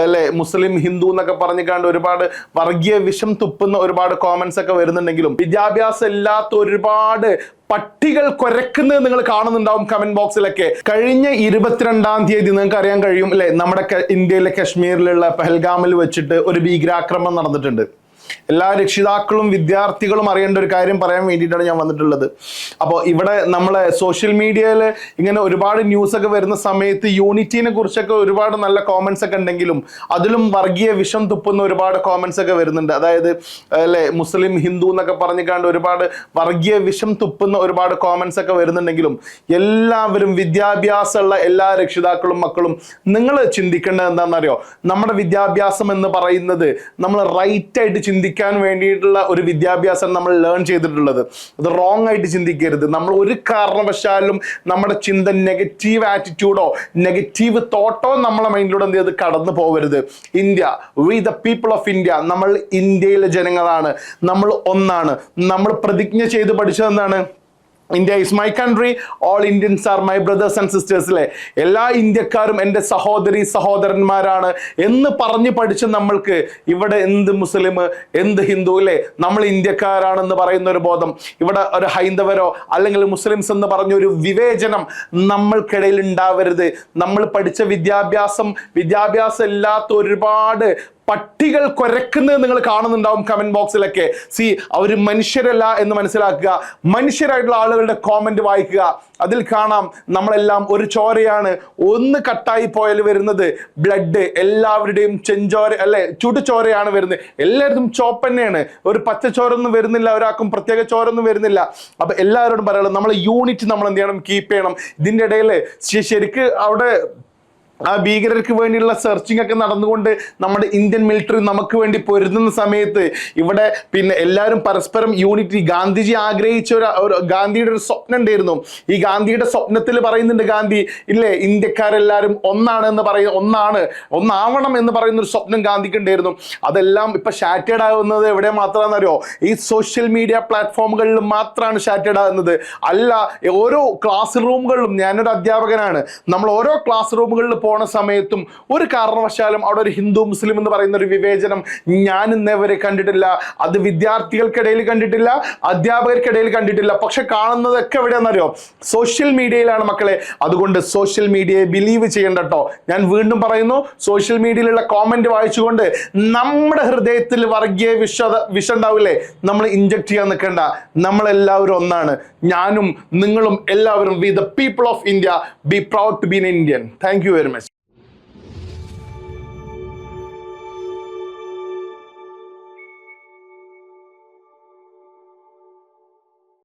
അല്ലെ മുസ്ലിം ഹിന്ദു എന്നൊക്കെ പറഞ്ഞിക്കാണ്ട് ഒരുപാട് വർഗീയ വിഷം തുപ്പുന്ന ഒരുപാട് കോമൻസ് ഒക്കെ വരുന്നുണ്ടെങ്കിലും വിദ്യാഭ്യാസം ഇല്ലാത്ത ഒരുപാട് പട്ടികൾ കുരക്കുന്നത് നിങ്ങൾ കാണുന്നുണ്ടാവും കമന്റ് ബോക്സിലൊക്കെ കഴിഞ്ഞ ഇരുപത്തിരണ്ടാം തീയതി നിങ്ങൾക്ക് അറിയാൻ കഴിയും അല്ലെ? നമ്മുടെ ഇന്ത്യയിലെ കശ്മീരിലുള്ള പഹൽഗാമിൽ വെച്ചിട്ട് ഒരു ഭീകരാക്രമണം നടന്നിട്ടുണ്ട്. എല്ലാ രക്ഷിതാക്കളും വിദ്യാർത്ഥികളും അറിയേണ്ട ഒരു കാര്യം പറയാൻ വേണ്ടിയിട്ടാണ് ഞാൻ വന്നിട്ടുള്ളത്. അപ്പോൾ ഇവിടെ നമ്മളെ സോഷ്യൽ മീഡിയയിൽ ഇങ്ങനെ ഒരുപാട് ന്യൂസ് ഒക്കെ വരുന്ന സമയത്ത് യൂണിറ്റിനെ കുറിച്ചൊക്കെ ഒരുപാട് നല്ല കോമൻസ് ഒക്കെ ഉണ്ടെങ്കിലും അതിലും വർഗീയ വിഷം തുപ്പുന്ന ഒരുപാട് കോമൻസ് ഒക്കെ വരുന്നുണ്ട്. അതായത് അല്ലെ മുസ്ലിം ഹിന്ദു എന്നൊക്കെ പറഞ്ഞിക്കാണ്ട് ഒരുപാട് വർഗീയ വിഷം തുപ്പുന്ന ഒരുപാട് കോമൻസ് ഒക്കെ വരുന്നുണ്ടെങ്കിലും എല്ലാവരും വിദ്യാഭ്യാസമുള്ള എല്ലാ രക്ഷിതാക്കളും മക്കളും നിങ്ങൾ ചിന്തിക്കേണ്ടത് എന്താണെന്നറിയോ? നമ്മുടെ വിദ്യാഭ്യാസം എന്ന് പറയുന്നത് നമ്മൾ റൈറ്റ് ആയിട്ട് ചിന്തിക്കാൻ വേണ്ടിയിട്ടുള്ള ഒരു വിദ്യാഭ്യാസം നമ്മൾ ലേൺ ചെയ്തിട്ടുള്ളത്. അത് റോങ് ആയിട്ട് ചിന്തിക്കരുത്. നമ്മൾ ഒരു കാരണവശാലും നമ്മുടെ ചിന്ത നെഗറ്റീവ് ആറ്റിറ്റ്യൂഡോ നെഗറ്റീവ് തോട്ടോ നമ്മളെ മൈൻഡിലൂടെ എന്ത് ചെയ്ത്? കടന്നു പോകരുത്. India we the people of India. നമ്മൾ ഇന്ത്യയിലെ ജനങ്ങളാണ്. നമ്മൾ ഒന്നാണ്. നമ്മൾ പ്രതിജ്ഞ ചെയ്ത് പഠിച്ചത് എന്താണ്? India is my country all Indians are my brothers and sisters അല്ലേ എല്ലാ ഇന്ത്യക്കാരും എന്റെ സഹോദരി സഹോദരന്മാരാണ് എന്ന് പറഞ്ഞ് പഠിച്ച നമ്മൾക്ക് ഇവിടെ എന്ത് മുസ്ലിം എന്ത് ഹിന്ദു അല്ലേ നമ്മൾ ഇന്ത്യക്കാരാണെന്ന് പറയുന്ന ഒരു ബോധം. ഇവിടെ ഒരു ഹൈന്ദവരോ അല്ലെങ്കിൽ മുസ്ലിംസ് എന്ന് പറഞ്ഞ ഒരു വിവേചനം നമ്മൾക്കിടയിൽ ഉണ്ടാവരുത്. നമ്മൾ പഠിച്ച വിദ്യാഭ്യാസം വിദ്യാഭ്യാസം ഇല്ലാത്ത ഒരുപാട് പട്ടികൾ കുരക്കുന്നത് നിങ്ങൾ കാണുന്നുണ്ടാവും കമന്റ് ബോക്സിലൊക്കെ സി അവർ മനുഷ്യരല്ല എന്ന് മനസ്സിലാക്കുക. മനുഷ്യരായിട്ടുള്ള ആളുകളുടെ കോമന്റ് വായിക്കുക. അതിൽ കാണാം നമ്മളെല്ലാം ഒരു ചോരയാണ്. ഒന്ന് കട്ടായി പോയാൽ വരുന്നത് ബ്ലഡ് എല്ലാവരുടെയും ചെഞ്ചോര അല്ലെ ചുടുചോരയാണ് വരുന്നത്. എല്ലായിടത്തും ചോപ്പ് തന്നെയാണ്. ഒരു പച്ച ചോരൊന്നും വരുന്നില്ല ഒരാൾക്കും പ്രത്യേക ചോരൊന്നും വരുന്നില്ല. അപ്പൊ എല്ലാവരോടും പറയാനുള്ളത് നമ്മൾ യൂണിറ്റ് നമ്മൾ എന്ത് ചെയ്യണം? കീപ്പ് ചെയ്യണം. ഇതിന്റെ ഇടയിൽ ശരിക്ക് അവിടെ ആ ഭീകരർക്ക് വേണ്ടിയുള്ള സെർച്ചിങ് ഒക്കെ നടന്നുകൊണ്ട് നമ്മുടെ ഇന്ത്യൻ മിലിറ്ററി നമുക്ക് വേണ്ടി പൊരുതുന്ന സമയത്ത് ഇവിടെ പിന്നെ എല്ലാവരും പരസ്പരം യൂണിറ്റി ഗാന്ധിജി ആഗ്രഹിച്ച ഒരു ഗാന്ധിയുടെ ഒരു സ്വപ്നം ഉണ്ടായിരുന്നു. ഈ ഗാന്ധിയുടെ സ്വപ്നത്തിൽ പറയുന്നുണ്ട് ഗാന്ധി ഇല്ലേ ഇന്ത്യക്കാരെല്ലാവരും ഒന്നാണ് എന്ന് പറയുന്ന ഒന്നാണ് ഒന്നാവണം എന്ന് പറയുന്ന ഒരു സ്വപ്നം ഗാന്ധിക്ക് ഉണ്ടായിരുന്നു. അതെല്ലാം ഇപ്പൊ ഷാറ്റേഡ് ആകുന്നത് എവിടെ മാത്രമാണെന്ന് അറിയോ ഈ സോഷ്യൽ മീഡിയ പ്ലാറ്റ്ഫോമുകളിൽ മാത്രമാണ് ഷാറ്റേഡ് ആകുന്നത് അല്ല ഓരോ ക്ലാസ് റൂമുകളിലും ഞാനൊരു അധ്യാപകനാണ്. നമ്മൾ ഓരോ ക്ലാസ് റൂമുകളിൽ പോണ സമയത്തും ഒരു കാരണവശാലും അവിടെ ഒരു ഹിന്ദു മുസ്ലിം എന്ന് പറയുന്ന ഒരു വിവേചനം ഞാൻ ഇന്നേവരെ കണ്ടിട്ടില്ല. അത് വിദ്യാർത്ഥികൾക്കിടയിൽ കണ്ടിട്ടില്ല അധ്യാപകർക്കിടയിൽ കണ്ടിട്ടില്ല. പക്ഷെ കാണുന്നതൊക്കെ എവിടെയെന്നറിയോ സോഷ്യൽ മീഡിയയിലാണ് മക്കളെ. അതുകൊണ്ട് സോഷ്യൽ മീഡിയയെ ബിലീവ് ചെയ്യേണ്ട ഞാൻ വീണ്ടും പറയുന്നു സോഷ്യൽ മീഡിയയിലുള്ള കോമന്റ് വായിച്ചുകൊണ്ട് നമ്മുടെ ഹൃദയത്തിൽ വർഗീയ വിഷ വിഷം ഉണ്ടാവില്ലേ? നമ്മൾ ഇഞ്ചക്ട് ചെയ്യാൻ നിൽക്കേണ്ട. നമ്മളെല്ലാവരും ഒന്നാണ്. ഞാനും നിങ്ങളും എല്ലാവരും we the people of India be proud to be in Indian thank you very much